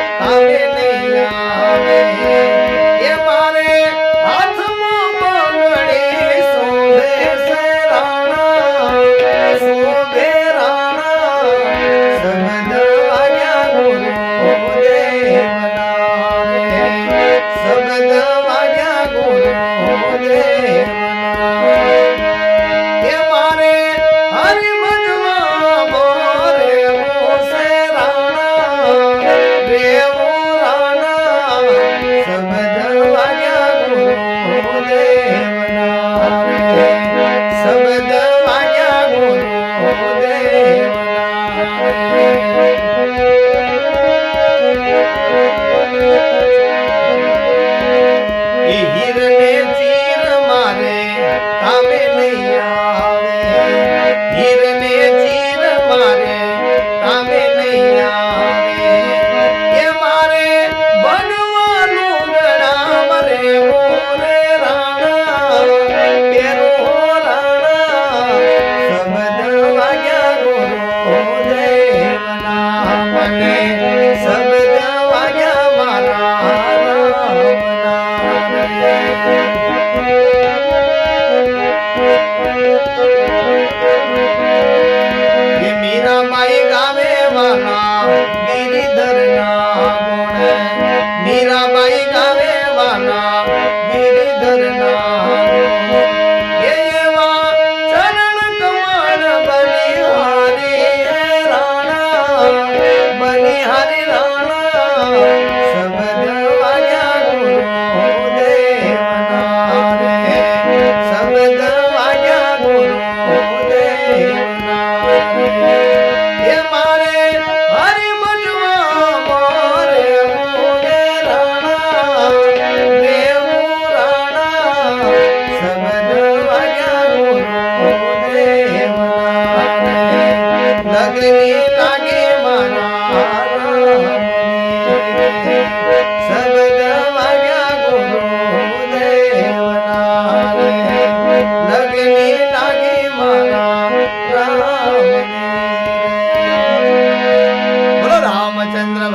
રાણા કામે એ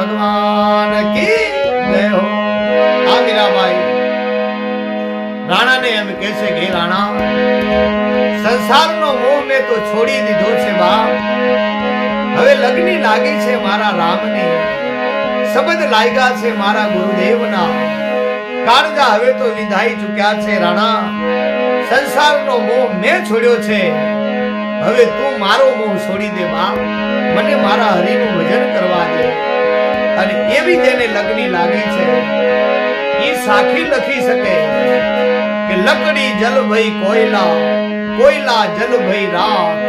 ભગવાન કી હો. મીરાબાઈ રાણાને એમ કહે છે કે રાણા, સંસારનો મોહ મેં તો છોડી દીધો છે બાપ હવે લગ્ની લાગી છે મારા રામની. શબ્દ લાગ્યા છે મારા ગુરુદેવના. કાળજા હવે તો વિધાઈ ચૂક્યા છે, રાણા. સંસારનો મોહ મેં છોડ્યો છે. હવે તું મારો મોહ છોડી દે બાપ મને મારા હરિનું ભજન કરવા દે. અને એવી જેને લગ્ની લાગી છે એ સાખી લખી શકે કે લકડી જલ ભઈ કોયલા કોયલા જલ ભઈ રાત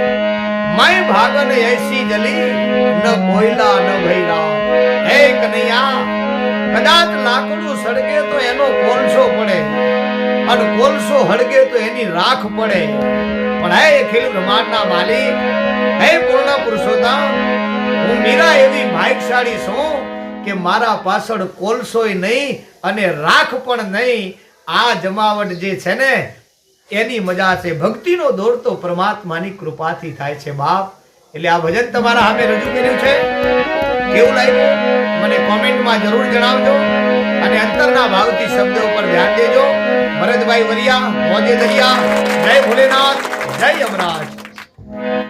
मैं भागन ऐसी जली न कोयला न भई रात હે કનૈયા કદાચ લાકડું સળગે તો એનો કોલસો પડે અને કોલસો હળગે તો એની રાખ પડે પણ હે અખિલ બ્રહ્માંડના માલિક હે પૂર્ણ પુરુષોત્તમ હું મીરા એવી ભાગ્યશાળી છું કે મારા પાછળ કોલસોય નહીં અને રાખ પણ નહીં. આ જમાવટ જે છે ને, એની મજા છે. ભક્તિનો દોર તો પરમાત્માની કૃપાથી થાય છે બાપ. એટલે આ ભજન તમારા સામે રજૂ કર્યું છે. કેવું લાગ્યું? મને કોમેન્ટમાં જરૂર જણાવજો. અને અંતરના ભાવથી શબ્દો ઉપર ધ્યાન દેજો. ભરતભાઈ વરિયા, મોજે દરિયા. જય ભોલેનાથ, જય યમરાજ.